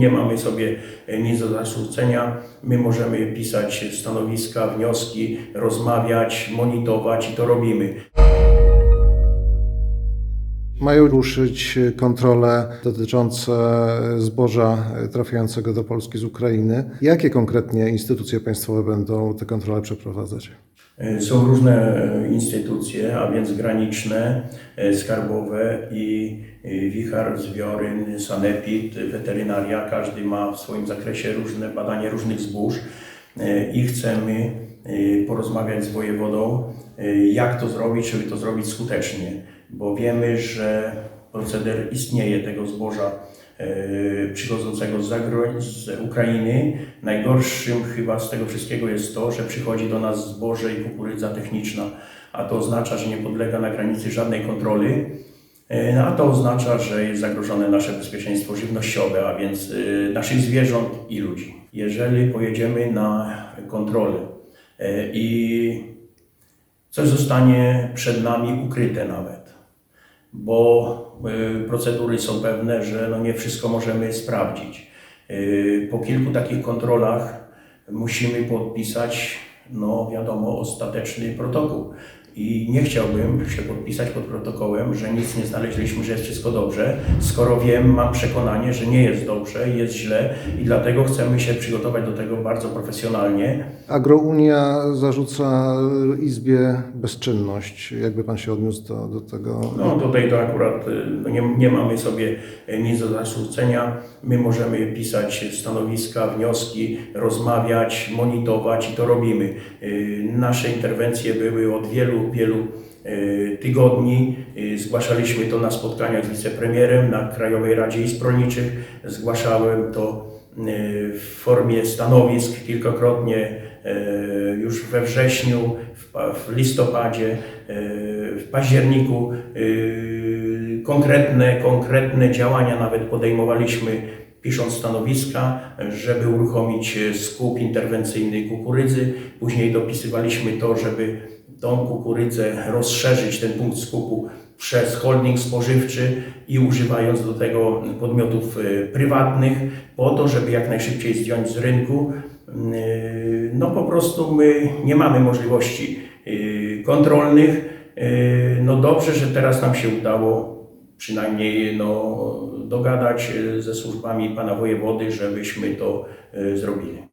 Nie mamy sobie e, nic do zarzucenia. My możemy pisać stanowiska, wnioski, rozmawiać, monitorować i to robimy. Mają ruszyć kontrole dotyczące zboża trafiającego do Polski z Ukrainy. Jakie konkretnie instytucje państwowe będą te kontrole przeprowadzać? E, Są różne e, instytucje, a więc graniczne, e, skarbowe i wichar, zbioryn, sanepid, weterynaria. Każdy ma w swoim zakresie różne badanie różnych zbóż i chcemy porozmawiać z wojewodą, jak to zrobić, żeby to zrobić skutecznie, bo wiemy, że proceder istnieje tego zboża e, przychodzącego z, zagro- z Ukrainy. Najgorszym chyba z tego wszystkiego jest to, że przychodzi do nas zboże i kukurydza techniczna, a to oznacza, że nie podlega na granicy żadnej kontroli. E, no, A to oznacza, że jest zagrożone nasze bezpieczeństwo żywnościowe, a więc e, naszych zwierząt i ludzi. Jeżeli pojedziemy na kontrolę i coś zostanie przed nami ukryte nawet, bo y, procedury są pewne, że no nie wszystko możemy sprawdzić. Y, Po kilku takich kontrolach musimy podpisać, no wiadomo, ostateczny protokół. I nie chciałbym się podpisać pod protokołem, że nic nie znaleźliśmy, że jest wszystko dobrze, skoro wiem, mam przekonanie, że nie jest dobrze, jest źle i dlatego chcemy się przygotować do tego bardzo profesjonalnie. Agrounia zarzuca Izbie bezczynność. Jakby pan się odniósł do, do tego? No tutaj to akurat y, no nie, nie mamy sobie y, nic do zarzucenia. My możemy pisać stanowiska, wnioski, rozmawiać, monitorować i to robimy. Y, Nasze interwencje były od wielu, wielu y, tygodni. Y, Zgłaszaliśmy to na spotkaniach z wicepremierem, na Krajowej Radzie Izb Rolniczych. Zgłaszałem to y, w formie stanowisk kilkakrotnie już we wrześniu, w pa- w listopadzie, w październiku. Konkretne, konkretne działania nawet podejmowaliśmy pisząc stanowiska, żeby uruchomić e, skup interwencyjny kukurydzy. Później dopisywaliśmy to, żeby tą kukurydzę rozszerzyć, ten punkt skupu przez holding spożywczy i używając do tego podmiotów e, prywatnych po to, żeby jak najszybciej zdjąć z rynku. Yy, No po prostu my nie mamy możliwości yy, kontrolnych. No dobrze, że teraz nam się udało przynajmniej no, dogadać ze służbami pana wojewody, żebyśmy to zrobili.